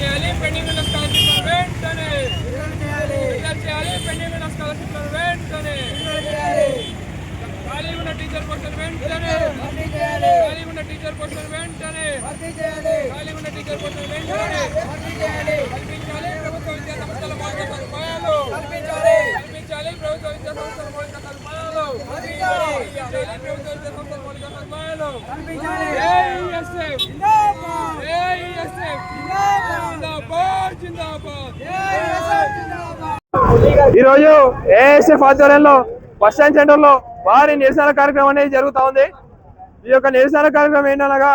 చేయాలి పెండింగ్ ఉన్న స్కాలర్షిప్లను వెంటనే. విడుదల చేయాలి పెండింగ్ ఉన్న స్కాలర్షిప్లను వెంటనే. ఖాళీ ఉన్న టీచర్ పోస్టులు వెంటనే. ఖాళీ ఉన్న టీచర్ పోస్టులు వెంటనే. ఖాళీ ఉన్న టీచర్ పోస్టులు వెంటనే. కల్పించాలి ప్రభుత్వ విద్యా సంస్థల మౌలిక సదుపాయాలు. కల్పించాలి ప్రభుత్వ విద్యా సంస్థల మౌలిక సదుపాయాలు. ప్రభుత్వ విద్యా సంస్థల మౌలిక సదుపాయాలు ఏఎస్ఎఫ్ ఏఎస్ఎఫ్ జిందాబాద్ జిందాబాద్ ఈ రోజు ఏఎస్ఎఫ్ ఆధ్వర్యంలో బస్ స్టాండ్ సెంటర్లో భారీ నిరసన కార్యక్రమం అనేది జరుగుతా ఉంది. ఈ యొక్క నిరసన కార్యక్రమం ఏంటనగా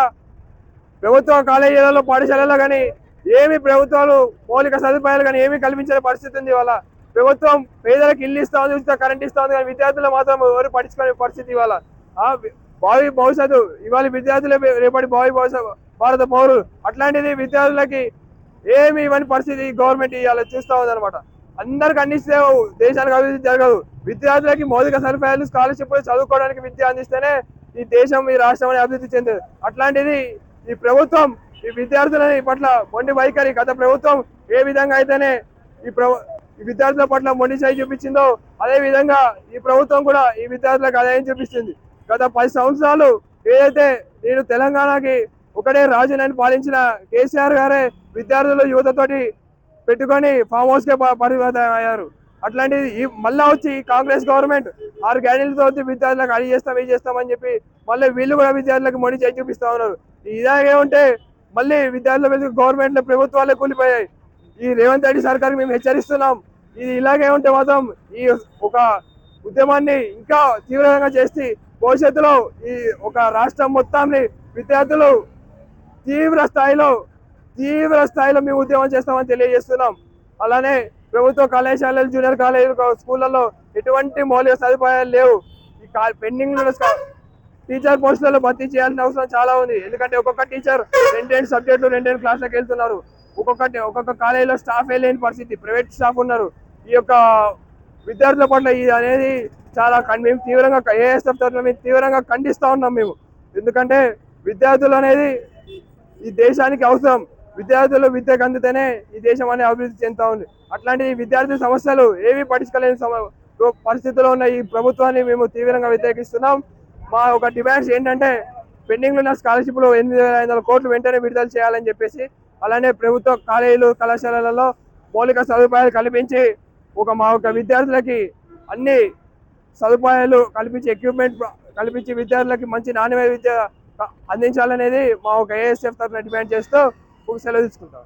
ప్రభుత్వ కాలేజీలలో పాఠశాలలో కానీ ఏమి ప్రభుత్వాలు మౌలిక సదుపాయాలు కానీ ఏమీ కల్పించే పరిస్థితి ఉంది. ఇవాళ ప్రభుత్వం పేదలకు ఇల్లు ఇస్తా ఉంది ఉచిత కరెంట్ ఇస్తా ఉంది కానీ విద్యార్థులు మాత్రం ఎవరు పట్టించుకునే పరిస్థితి ఇవాళ. ఆ భావి భవిష్యత్తు ఇవాళ విద్యార్థులే రేపటి భావి భవిష్యత్తు భారత పౌరులు అట్లాంటిది విద్యార్థులకి ఏమి ఇవ్వని పరిస్థితి గవర్నమెంట్ ఇవాళ చూస్తూ ఉంది అందరికి అందిస్తే దేశానికి అభివృద్ధి జరగదు. విద్యార్థులకి మౌలిక సదుపాయాలు స్కాలర్షిప్లు చదువుకోవడానికి విద్య అందిస్తేనే ఈ దేశం ఈ రాష్ట్రం అనేది అభివృద్ధి చెందదు. అట్లాంటిది ఈ ప్రభుత్వం ఈ విద్యార్థులని పట్ల మొండి వైఖరి గత ప్రభుత్వం ఏ విధంగా అయితేనే ఈ ప్రభు ఈ విద్యార్థుల పట్ల మొండి చేయి చూపించిందో అదే విధంగా ఈ ప్రభుత్వం కూడా ఈ విద్యార్థులకు అదే చూపిస్తుంది. గత పది సంవత్సరాలు ఏదైతే నేను తెలంగాణకి ఒకటే రాజునని పాలించిన కేసీఆర్ గారే విద్యార్థులు యువతతోటి పెట్టుకొని ఫామ్ హౌస్ కే ప- పరిమితం అయ్యారు అట్లాంటిది ఈ మళ్ళా వచ్చి ఈ కాంగ్రెస్ గవర్నమెంట్ ఆరు గ్యారెంటీలతో వచ్చి విద్యార్థులకు అది చేస్తాం ఇది చేస్తామని చెప్పి మళ్ళీ వీళ్ళు కూడా విద్యార్థులకు మొండి చేయి చూపిస్తా ఉన్నారు. ఇలాగే ఉంటే మళ్ళీ విద్యార్థుల మీద గవర్నమెంట్ ప్రభుత్వాలే కూలిపోయాయి. ఈ రేవంత్ రెడ్డి సర్కార్ మేము హెచ్చరిస్తున్నాం. ఇది ఇలాగే ఉంటే మాత్రం ఈ ఒక ఉద్యమాన్ని ఇంకా తీవ్రంగా చేసి భవిష్యత్తులో ఈ ఒక రాష్ట్రం మొత్తాన్ని విద్యార్థులు తీవ్ర స్థాయిలో తీవ్ర స్థాయిలో మేము ఉద్యమం చేస్తామని తెలియజేస్తున్నాం. అలానే ప్రభుత్వ కళాశాలలు జూనియర్ కాలేజీలు స్కూళ్ళలో ఎటువంటి మౌలిక సదుపాయాలు లేవు. ఈ పెండింగ్ టీచర్ పోస్టులలో భర్తీ చేయాల్సిన అవసరం చాలా ఉంది. ఎందుకంటే ఒక్కొక్క టీచర్ రెండు రెండు సబ్జెక్టులు రెండు రెండు క్లాసులకు వెళ్తున్నారు. ఒక్కొక్కటి ఒక్కొక్క కాలేజీలో స్టాఫ్ లేని పరిస్థితి. ప్రైవేట్ స్టాఫ్ ఉన్నారు. ఈ యొక్క విద్యార్థుల పట్ల ఇది అనేది చాలా మేము తీవ్రంగా ఏఎస్ఎఫ్ తరఫున మేము తీవ్రంగా ఖండిస్తూ ఉన్నాం మేము. ఎందుకంటే విద్యార్థులు అనేది ఈ దేశానికి అవసరం. విద్యార్థులు విద్యకు అందితేనే ఈ దేశం అనేది అభివృద్ధి చెందుతా ఉంది అట్లాంటి విద్యార్థి సమస్యలు ఏవి పట్టించుకోలేని సమ- ఉన్న ఈ ప్రభుత్వాన్ని మేము తీవ్రంగా వ్యతిరేకిస్తున్నాం. మా ఒక డిమాండ్స్ ఏంటంటే పెండింగ్లో ఉన్న స్కాలర్షిప్లు ఎనిమిది వేల ఐదు వందల కోట్లు వెంటనే విడుదల చేయాలని చెప్పేసి అలానే ప్రభుత్వ కాలేజీలు కళాశాలలలో మౌలిక సదుపాయాలు కల్పించి ఒక మా యొక్క విద్యార్థులకి అన్ని సదుపాయాలు కల్పించి ఎక్విప్మెంట్ కల్పించి విద్యార్థులకి మంచి నాణ్యమైన విద్య అందించాలనేది మా ఒక ఏఎస్ఎఫ్ తరఫున డిమాండ్ చేస్తూ ఒక సెలవు తీసుకుంటాం.